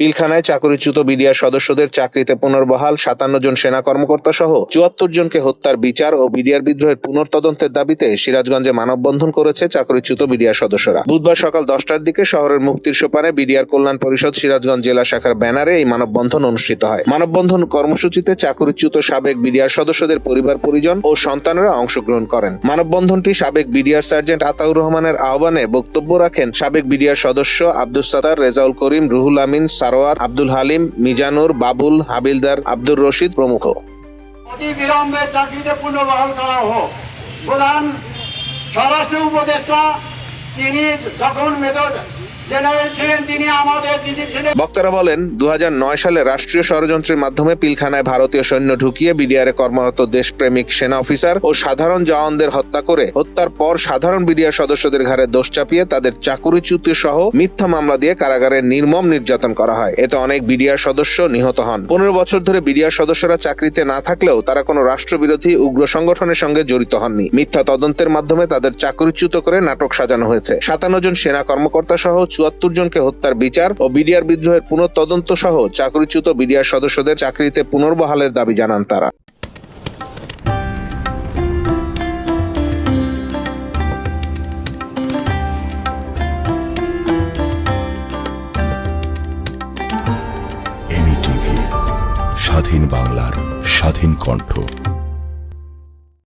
পিলখানায় চাকরিচ্যুত বিডিআর সদস্যদের চাকরিতে পুনর্বহাল, সাতান্ন জন সেনা কর্মকর্তা সহ চুয়াত্তর জনকে হত্যার বিচার ও বিডিআর বিদ্রোহের পুনর্তদন্তের দাবিতে সিরাজগঞ্জে মানববন্ধন করেছে চাকরিচ্যুত বিডিআর সদস্যরা। বুধবার সকাল দশটার দিকে শহরের মুক্তির সোপানে বিডিআর কল্যাণ পরিষদ সিরাজগঞ্জ জেলা শাখার ব্যানারে এই মানববন্ধন অনুষ্ঠিত হয়। মানববন্ধন কর্মসূচিতে চাকরিচ্যুত সাবেক বিডিআর সদস্যদের পরিবার, পরিজন ও সন্তানরা অংশগ্রহণ করেন। মানববন্ধনটি সাবেক বিডিআর সার্জেন্ট আতাউর রহমানের আহ্বানে বক্তব্য রাখেন সাবেক বিডিআর সদস্য আব্দুল সাতার, রেজাউল করিম, রুহুল আমিন সারোয়ার, আব্দুল হালিম, মিজানুর, বাবুল, হাবিলদার, আব্দুর রশিদ প্রমুখ। অতি বিলম্বে চাকরিতে পুনর্বহাল করা হোক। প্রধান স্বরাষ্ট্র উপদেষ্টা, তিনি যখন মেজর বক্তারা বলেন দু হাজার নয় সালে রাষ্ট্রীয় ষড়যন্ত্রের মাধ্যমে পিলখানায় ভারতীয় সৈন্য ঢুকিয়ে বিডিআরে কর্মরত দেশপ্রেমিক সেনা অফিসার ও সাধারণ জওয়ানদের হত্যা করে হত্যার পর সাধারণ বিডিআর সদস্যদের ঘাড়ে দোষ চাপিয়ে তাদের চাকুরিচ্যুত সহ মিথ্যা মামলা দিয়ে কারাগারে নির্মম নির্যাতন করা হয়। এতে অনেক বিডিআর সদস্য নিহত হন। পনেরো বছর ধরে বিডিআর সদস্যরা চাকরিতে না থাকলেও তারা কোনো রাষ্ট্রবিরোধী উগ্র সংগঠনের সঙ্গে জড়িত হননি। মিথ্যা তদন্তের মাধ্যমে তাদের চাকরিচ্যুত করে নাটক সাজানো হয়েছে। সাতান্ন জন সেনা কর্মকর্তা সহ চুয়াত্তর জনকে হত্যার বিচার ও বিডিআর বিদ্রোহের পুনঃতদন্ত সহ চাকরিচ্যুত বিডিআর সদস্যদের চাকরিতে পুনর্বহালের দাবি জানান তারা। স্বাধীন বাংলার স্বাধীন কণ্ঠ।